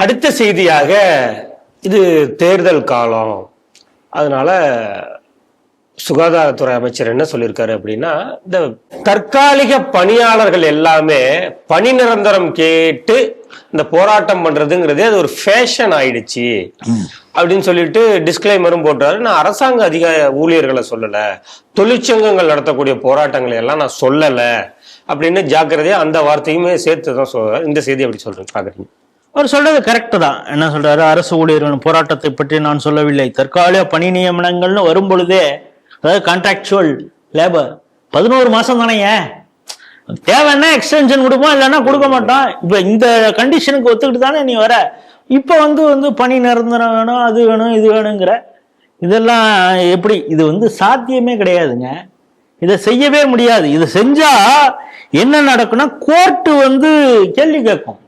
அடுத்த செய்தியாக இது தேர்தல் காலம். அதனால சுகாதாரத்துறை அமைச்சர் என்ன சொல்லியிருக்காரு அப்படின்னா இந்த தற்காலிக பணியாளர்கள் எல்லாமே பணி நிரந்தரம் கேட்டு இந்த போராட்டம் பண்றதுங்கிறதே அது ஒரு ஃபேஷன் ஆயிடுச்சு அப்படின்னு சொல்லிட்டு டிஸ்கிளைமரும் போட்டாரு நான் அரசாங்க அதிக ஊழியர்களை சொல்லல. தொழிற்சங்கங்கள் நடத்தக்கூடிய போராட்டங்களை எல்லாம் நான் சொல்லல அப்படின்னு ஜாக்கிரதையா அந்த வார்த்தையுமே சேர்த்து தான் சொல்றாரு இந்த செய்தி அப்படி சொல்றேன். பாக்குறீங்க. அவர் சொல்றது கரெக்டு தான். என்ன சொல்றாரு? அரசு ஊழியர்கள் போராட்டத்தை பற்றி நான் சொல்லவில்லை. தற்காலிக பணி நியமனங்கள்னு வரும் பொழுதே அதாவது கான்ட்ராக்சுவல் லேபர் பதினோரு மாசம் தானேங்க தேவைன்னா எக்ஸ்டென்ஷன் கொடுப்போம் இல்லைன்னா கொடுக்க மாட்டோம். இப்போ இந்த கண்டிஷனுக்கு ஒத்துக்கிட்டு தானே நீ வர? இப்போ வந்து வந்து பணி நிரந்தரம் வேணும் அது வேணும் இது வேணுங்கிற இதெல்லாம் எப்படி? இது வந்து சாத்தியமே கிடையாதுங்க. இதை செய்யவே முடியாது. இதை செஞ்சா என்ன நடக்கும்னா கோர்ட்டு வந்து கேள்வி கேட்கும்.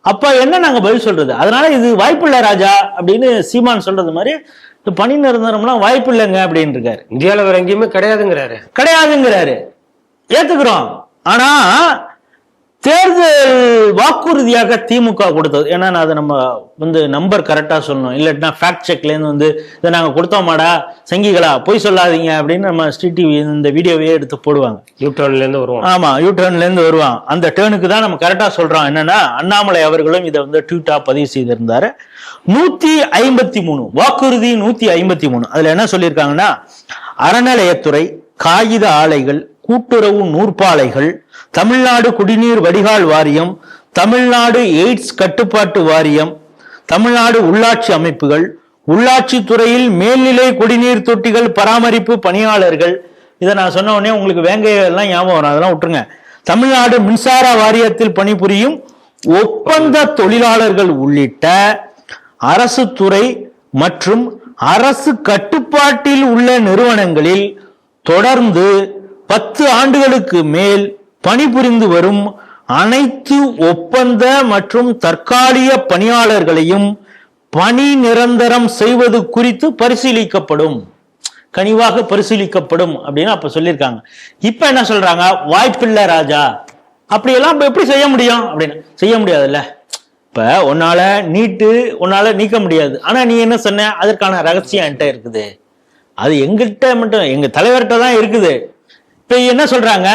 அப்ப என்ன நாங்க பதில் சொல்றது? அதனால இது வாய்ப்பு இல்லை ராஜா அப்படின்னு சீமான் சொல்றது மாதிரி இந்த பணி நிரந்தரம்லாம் வாய்ப்பு இல்லைங்க அப்படின்னு இருக்காரு இந்தியாவில் வேற எங்கேயுமே கிடையாதுங்கிறாரு. கிடையாதுங்கிறாரு. ஏத்துக்கிறோம். ஆனா தேர்தல் வாக்குறுதியாக திமுக கொடுத்தது. ஏன்னா அதை நம்ம வந்து நம்பர் கரெக்டா சொல்லணும். இல்லாட்டினா ஃபேக்ட் செக்லேருந்து வந்து இதை நாங்கள் கொடுத்தோமாடா? சங்கிகளா? பொய் சொல்லாதீங்க. அப்படின்னு நம்ம ஸ்ரீ டிவி இந்த வீடியோவையே எடுத்து போடுவாங்க. யூ டர்ன்ல இருந்து வருவோம். ஆமா யூ டர்ன்ல இருந்து வருவான். அந்த டேர்னுக்கு தான் நம்ம கரெக்டா சொல்றோம். என்னன்னா அண்ணாமலை அவர்களும் இதை வந்து ட்வீட்டா பதிவு செய்திருந்தாரு. நூத்தி ஐம்பத்தி மூணு வாக்குறுதி நூத்தி ஐம்பத்தி மூணு. அதுல என்ன சொல்லியிருக்காங்கன்னா அறநிலையத்துறை காகித ஆலைகள் கூட்டுறவு நூற்பாலைகள் தமிழ்நாடு குடிநீர் வடிகால் வாரியம் தமிழ்நாடு எய்ட்ஸ் கட்டுப்பாட்டு வாரியம் தமிழ்நாடு உள்ளாட்சி அமைப்புகள் உள்ளாட்சி துறையில் மேல்நிலை குடிநீர் தொட்டிகள் பராமரிப்பு பணியாளர்கள். இதை நான் சொன்ன உடனே உங்களுக்கு வேங்கையெல்லாம் ஞாபகம் வரும். அதெல்லாம் விட்டுருங்க. தமிழ்நாடு மின்சார வாரியத்தில் பணிபுரியும் ஒப்பந்த தொழிலாளர்கள் உள்ளிட்ட அரசு துறை மற்றும் அரசு கட்டுப்பாட்டில் உள்ள நிறுவனங்களில் தொடர்ந்து பத்து ஆண்டுகளுக்கு மேல் பணிபுரிந்து வரும் அனைத்து ஒப்பந்த மற்றும் தற்காலிக பணியாளர்களையும் பணி நிரந்தரம் செய்வது குறித்து பரிசீலிக்கப்படும். கனிவாக பரிசீலிக்கப்படும் அப்படின்னு அப்ப சொல்லியிருக்காங்க. இப்ப என்ன சொல்றாங்க? வாய்ப்பில்லை ராஜா. அப்படியெல்லாம் எப்படி செய்ய முடியும்? அப்படின்னு. செய்ய முடியாதுல்ல. இப்ப உன்னால நீட்டு உன்னால நீக்க முடியாது. ஆனா நீ என்ன சொன்ன? அதற்கான ரகசியம் என்கிட்ட இருக்குது. அது எங்கிட்ட மட்டும் எங்க தலைவர்கிட்ட தான் இருக்குது. இப்ப என்ன சொல்றாங்க?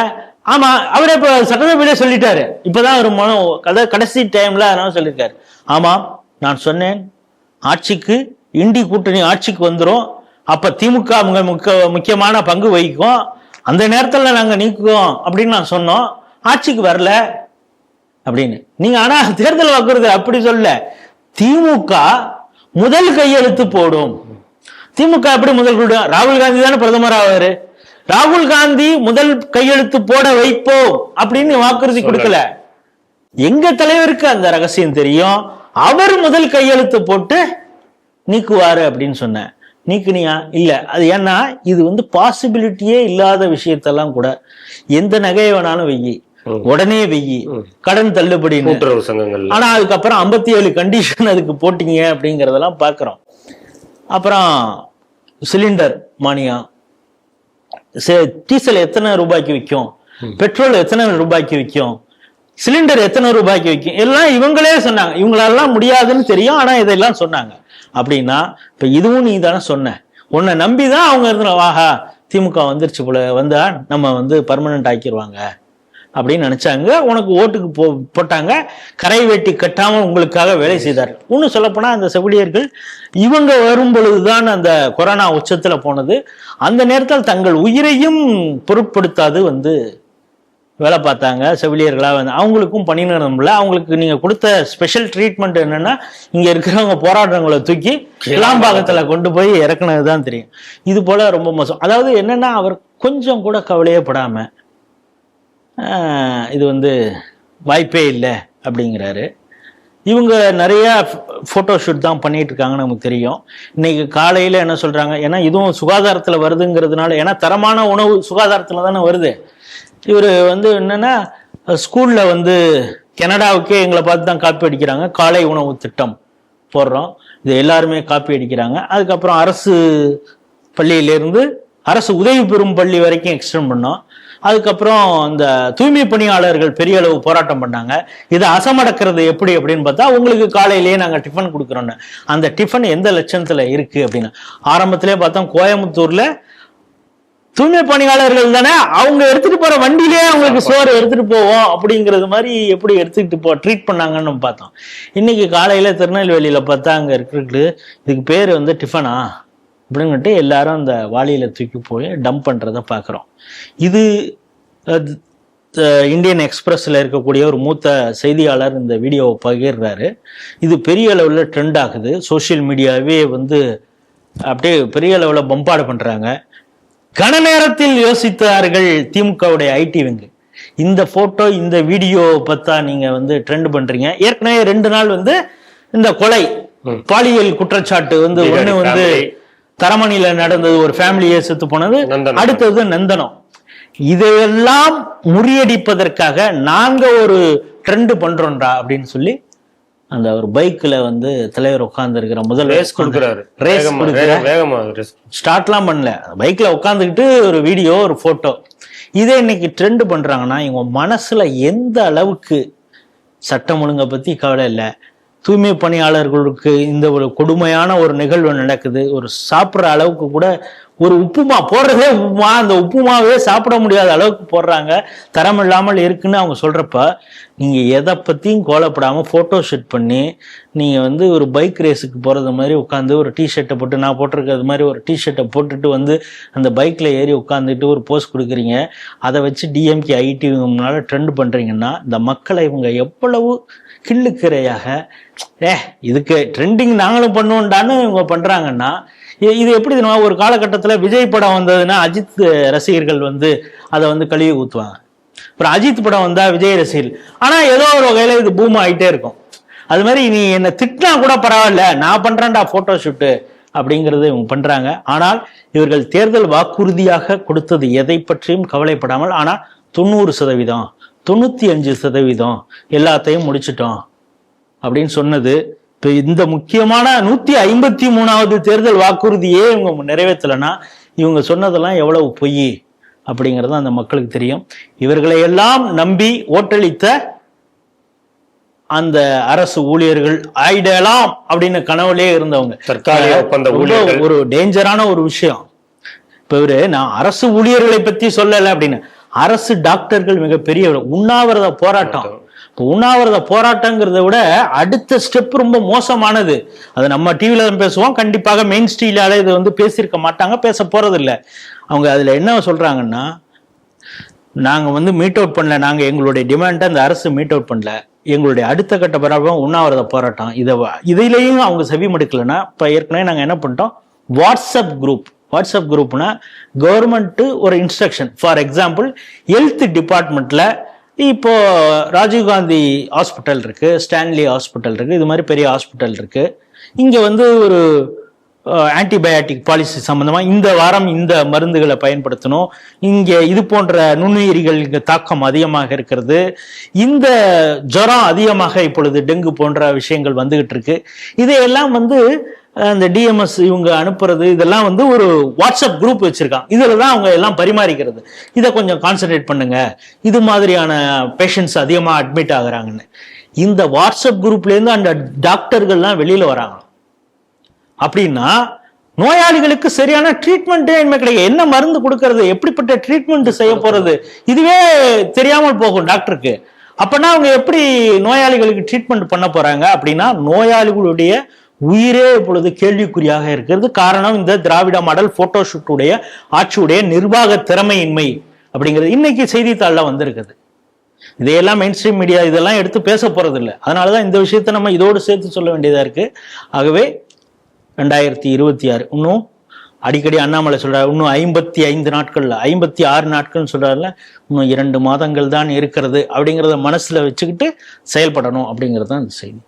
ஆமா அவரே இப்ப சட்டசபையிலே சொல்லிட்டாரு. இப்பதான் ஒரு மனு அதாவது கடைசி டைம்ல அதனால சொல்லியிருக்காரு. ஆமாம் நான் சொன்னேன் ஆட்சிக்கு இண்டி கூட்டணி ஆட்சிக்கு வந்துடும் அப்ப திமுக அவங்க முக்க முக்கியமான பங்கு வகிக்கும். அந்த நேரத்தில் நாங்கள் நீக்குவோம் அப்படின்னு நான் சொன்னோம். ஆட்சிக்கு வரல அப்படின்னு. நீங்க ஆனா தேர்தல் வாக்குறுதி அப்படி சொல்ல திமுக முதல் கையெழுத்து போடும். திமுக எப்படி முதல் போடும் ராகுல் காந்தி தானே பிரதமர் ஆவாரு. ராகுல் காந்தி முதல் கையெழுத்து போட வைப்போம் அப்படின்னு வாக்குறுதி கொடுக்கல. எங்க தலைவருக்கு அந்த ரகசியம் தெரியும்? அவர் முதல் கையெழுத்து போட்டு நீக்குவாரு அப்படின்னு சொன்னேன். நீக்குனியா? இல்ல. அது ஏன்னா இது வந்து பாசிபிலிட்டியே இல்லாத விஷயத்தெல்லாம் கூட. எந்த நகையை வேணாலும் வெயி உடனே வெயி கடன் சங்கங்கள் ஆனா அதுக்கப்புறம் ஐம்பத்தி ஏழு கண்டிஷன் அதுக்கு போட்டீங்க அப்படிங்கறதெல்லாம் பார்க்குறோம் அப்புறம் சிலிண்டர் மானியம். டீசல் எத்தனை ரூபாய்க்கு விற்கும்? பெட்ரோல் எத்தனை ரூபாய்க்கு விற்கும்? சிலிண்டர் எத்தனை ரூபாய்க்கு விற்கும்? எல்லாம் இவங்களே சொன்னாங்க. இவங்களெல்லாம் முடியாதுன்னு தெரியும். ஆனா இதெல்லாம் சொன்னாங்க. அப்படின்னா இப்ப இதுவும் நீ தானே சொன்ன. உன்னை நம்பி தான் அவங்க இருந்தாங்க வாஹா திமுக வந்துருச்சு போல. வந்தா நம்ம வந்து பர்மனன்ட் ஆக்கிடுவாங்க அப்படின்னு நினைச்சாங்க. உனக்கு ஓட்டுக்கு போ போட்டாங்க. கரை வெட்டி கட்டாம உங்களுக்காக வேலை செய்தார்கள். இன்னும் சொல்லப்போனா அந்த செவிலியர்கள் இவங்க வரும் பொழுதுதான் அந்த கொரோனா உச்சத்துல போனது. அந்த நேரத்தில் தங்கள் உயிரையும் பொருட்படுத்தாது வந்து வேலை பார்த்தாங்க. செவிலியர்களா வந்து அவங்களுக்கும் பணி நிரந்தரம் இல்லை. அவங்களுக்கு நீங்க கொடுத்த ஸ்பெஷல் ட்ரீட்மெண்ட் என்னன்னா இங்க இருக்கிறவங்க போராட்டங்களை தூக்கி கிளாம்பாக்கத்துல கொண்டு போய் இறக்குனது தான் தெரியும். இது போல ரொம்ப மோசம். அதாவது என்னன்னா அவர் கொஞ்சம் கூட கவலையே படாம ஆஹ் இது வந்து வாய்ப்பே இல்லை அப்படிங்கிறாரு. இவங்க நிறையா ஃபோட்டோ ஷூட் தான் பண்ணிட்டு இருக்காங்கன்னு நமக்கு தெரியும். இன்னைக்கு காலையில் என்ன சொல்கிறாங்க ஏன்னா இதுவும் சுகாதாரத்தில் வருதுங்கிறதுனால ஏன்னா தரமான உணவு சுகாதாரத்தில் தானே வருது. இவர் வந்து என்னென்னா ஸ்கூலில் வந்து கனடாவுக்கே எங்களை பார்த்து தான் காப்பி அடிக்கிறாங்க. காலை உணவு திட்டம் போடுறோம். இது எல்லாருமே காப்பி அடிக்கிறாங்க. அதுக்கப்புறம் அரசு பள்ளியிலேருந்து அரசு உதவி பெறும் பள்ளி வரைக்கும் எக்ஸ்டெண்ட் பண்ணோம். அதுக்கப்புறம் இந்த தூய்மை பணியாளர்கள் பெரிய அளவு போராட்டம் பண்ணாங்க. இதை அசமடக்கிறது எப்படி அப்படின்னு பார்த்தா உங்களுக்கு காலையிலேயே நாங்கள் டிஃபன் கொடுக்குறோன்னு. அந்த டிஃபன் எந்த லட்சணத்துல இருக்கு அப்படின்னு. ஆரம்பத்திலே பார்த்தோம் கோயம்புத்தூர்ல தூய்மை பணியாளர்கள் தானே அவங்க எடுத்துட்டு போற வண்டியிலே அவங்களுக்கு சோறு எடுத்துட்டு போவோம் அப்படிங்கிறது மாதிரி எப்படி எடுத்துக்கிட்டு போ ட்ரீட் பண்ணாங்கன்னு பார்த்தோம். இன்னைக்கு காலையில திருநெல்வேலியில பார்த்தா அங்க இருக்கிறது இதுக்கு பேர் வந்து டிஃபனா அப்படின்னுட்டு எல்லாரும் அந்த வாளியில தூக்கி போய் டம்ப் பண்றத பார்க்குறோம். இது இந்தியன் எக்ஸ்பிரஸ்ல இருக்கக்கூடிய ஒரு மூத்த செய்தியாளர் இந்த வீடியோவை பகிர்றாரு. இது பெரிய அளவில் ட்ரெண்ட் ஆகுது. சோஷியல் மீடியாவே வந்து அப்படியே பெரிய அளவில் பம்பாடு பண்றாங்க. கன நேரத்தில் யோசித்தார்கள் திமுகவுடைய ஐடி விங்கு இந்த போட்டோ இந்த வீடியோ பார்த்தா நீங்க வந்து ட்ரெண்ட் பண்றீங்க. ஏற்கனவே ரெண்டு நாள் வந்து இந்த கொலை பாலியல் குற்றச்சாட்டு வந்து ஒண்ணு வந்து. தரமணியில நடந்தது ஒரு ஃபேமிலியே செத்து போனது. அடுத்தது நந்தனம். இதையெல்லாம் முறியடிப்பதற்காக நாங்க ஒரு ட்ரெண்ட் பண்றோம்டா அப்படின்னு சொல்லி அந்த ஒரு பைக்ல வந்து தலைவர் உட்கார்ந்து இருக்கிற முதல் ரேஸ் கொடுக்குறாரு. ரேஸ் வேகமா கொடுக்குற வேக- வேகமா ரேஸ் ஸ்டார்ட்லாம் பண்ணல. பைக்ல உட்காந்துக்கிட்டு ஒரு வீடியோ ஒரு போட்டோ இதே இன்னைக்கு ட்ரெண்ட் பண்றாங்கன்னா இவங்க மனசுல எந்த அளவுக்கு சட்டம் ஒழுங்கை பத்தி கவலை இல்லை. தூய்மை பணியாளர்களுக்கு இந்த ஒரு கொடுமையான ஒரு நிகழ்வு நடக்குது. ஒரு சாப்பிட்ற அளவுக்கு கூட ஒரு உப்புமா போடுறதே உப்புமா அந்த உப்புமாவே சாப்பிட முடியாத அளவுக்கு போடுறாங்க. தரம் இல்லாமல் இருக்குன்னு அவங்க சொல்கிறப்ப நீங்கள் எதை பற்றியும் கோலப்படாமல் ஃபோட்டோ ஷூட் பண்ணி நீங்கள் வந்து ஒரு பைக் ரேஸுக்கு போகிறது மாதிரி உட்காந்து ஒரு டிஷர்ட்டை போட்டு நான் போட்டிருக்கிறது மாதிரி ஒரு டிஷர்ட்டை போட்டுட்டு வந்து அந்த பைக்கில் ஏறி உட்காந்துட்டு ஒரு போஸ்ட் கொடுக்குறீங்க. அதை வச்சு டிஎம்கே ஐடி முன்னால ட்ரெண்ட் பண்ணுறீங்கன்னா இந்த மக்களை இவங்க எவ்வளவு கிள்ளுக்கிறையாக ஏ இதுக்கு ட்ரெண்டிங் நாங்களும் பண்ணுவோண்டான்னு இவங்க பண்ணுறாங்கன்னா இது எப்படி தெரியுமா? ஒரு காலகட்டத்தில் விஜய் படம் வந்ததுன்னா அஜித் ரசிகர்கள் வந்து அதை வந்து கழுவி ஊற்றுவாங்க அப்புறம் அஜித் படம் வந்தால் விஜய் ரசிகர்கள். ஆனால் ஏதோ ஒரு வகையில் இது பூம் ஆகிட்டே இருக்கும். அது மாதிரி நீ என்னை திட்டினா கூட பரவாயில்ல நான் பண்ணுறேன்டா ஃபோட்டோஷூட்டு அப்படிங்கிறது இவங்க பண்ணுறாங்க ஆனால் இவர்கள் தேர்தல் வாக்குறுதியாக கொடுத்தது எதை பற்றியும் கவலைப்படாமல் ஆனால் தொண்ணூறு சதவீதம் தொண்ணூற்றி அஞ்சு சதவீதம் எல்லாத்தையும் முடிச்சிட்டோம் அப்படின்னு சொன்னது இப்போ இந்த முக்கியமான நூத்தி ஐம்பத்தி மூணாவது தேர்தல் வாக்குறுதியே இவங்க நிறைவேற்றலைன்னா இவங்க சொன்னதெல்லாம் எவ்வளவு பொய் அப்படிங்கிறது அந்த மக்களுக்கு தெரியும். இவர்களை எல்லாம் நம்பி ஓட்டளித்த அந்த அரசு ஊழியர்கள் ஆயிடலாம் அப்படின்னு கனவுலே இருந்தவங்க. தற்காலிக ஒப்பந்த ஊழியர்கள். ஒரு டேஞ்சரான ஒரு விஷயம். இப்ப இவரு நான் அரசு ஊழியர்களை பத்தி சொல்லல அப்படின்னு. அரசு டாக்டர்கள் மிகப்பெரிய உண்ணாவிரத போராட்டம். உண்ணாவிரத போராட்டங்கிறத விட அடுத்த ஸ்டெப் ரொம்ப மோசமானது. அது நம்ம டிவியில் தான் பேசுவோம். கண்டிப்பாக மெயின் ஸ்ட்ரீலால இது வந்து பேசியிருக்க மாட்டாங்க பேச போகிறதில்ல அவங்க அதில் என்ன சொல்கிறாங்கன்னா நாங்கள் வந்து மீட் அவுட் பண்ணல. நாங்கள் எங்களுடைய டிமாண்டை அந்த அரசு மீட் அவுட் பண்ணல. எங்களுடைய அடுத்த கட்ட பராபம் உண்ணாவிரத போராட்டம். இதை இதிலையும் அவங்க செவி மடுக்கலைன்னா இப்போ ஏற்கனவே நாங்கள் என்ன பண்ணிட்டோம்? வாட்ஸ்அப் குரூப் வாட்ஸ்அப் குரூப்னா கவர்மெண்ட்டு ஒரு இன்ஸ்ட்ரக்ஷன் ஃபார் எக்ஸாம்பிள் ஹெல்த் டிபார்ட்மெண்ட்டில் இப்போ ராஜீவ்காந்தி ஹாஸ்பிட்டல் இருக்கு ஸ்டான்லி ஹாஸ்பிட்டல் இருக்கு இது மாதிரி பெரிய ஹாஸ்பிட்டல் இருக்கு. இங்க வந்து ஒரு ஆன்டிபயாட்டிக் பாலிசி சம்பந்தமா இந்த வாரம் இந்த மருந்துகளை பயன்படுத்தணும். இங்க இது போன்ற நுண்ணுயிரிகள் இங்க தாக்கம் அதிகமாக இருக்கிறது. இந்த ஜுரம் அதிகமாக இப்பொழுது டெங்கு போன்ற விஷயங்கள் வந்துகிட்டு இருக்கு. இதையெல்லாம் வந்து இந்த டிஎம்எஸ் இவங்க அனுப்புறது இதெல்லாம் வந்து ஒரு வாட்ஸ்அப் குரூப் வச்சிருக்காங்க. இதில் தான் அவங்க எல்லாம் பரிமாறிக்கிறது. இதை கொஞ்சம் கான்சென்ட்ரேட் பண்ணுங்க. இது மாதிரியான பேஷண்ட்ஸ் அதிகமாக அட்மிட் ஆகுறாங்கன்னு. இந்த வாட்ஸ்அப் குரூப்லேருந்து அந்த டாக்டர்கள்லாம் வெளியில வராங்க. அப்படின்னா நோயாளிகளுக்கு சரியான ட்ரீட்மெண்ட்டே இனிமே கிடையாது. என்ன மருந்து கொடுக்கறது எப்படிப்பட்ட ட்ரீட்மெண்ட் செய்ய போறது இதுவே தெரியாமல் போகும் டாக்டருக்கு. அப்பனா அவங்க எப்படி நோயாளிகளுக்கு ட்ரீட்மெண்ட் பண்ண போறாங்க அப்படின்னா நோயாளிகளுடைய உயிரே இப்பொழுது கேள்விக்குறியாக இருக்கிறது. காரணம் இந்த திராவிட மாடல் போட்டோஷூட்டுடைய ஆட்சியுடைய நிர்வாக திறமையின்மை அப்படிங்கிறது இன்னைக்கு செய்தித்தாள்ல வந்திருக்குது. இதையெல்லாம் மெயின் ஸ்ட்ரீம் மீடியா இதெல்லாம் எடுத்து பேச போறது இல்லை அதனாலதான் இந்த விஷயத்தை நம்ம இதோடு சேர்த்து சொல்ல வேண்டியதா இருக்கு. ஆகவே ரெண்டாயிரத்தி இருபத்தி ஆறு இன்னும் அடிக்கடி அண்ணாமலை சொல்றாரு இன்னும் ஐம்பத்தி ஐந்து நாட்களில் ஐம்பத்தி ஆறு நாட்கள்னு சொல்றாருல இன்னும் இரண்டு மாதங்கள் தான் இருக்கிறது அப்படிங்கிறத மனசுல வச்சுக்கிட்டு செயல்படணும் அப்படிங்கிறது தான் இந்த செய்தி.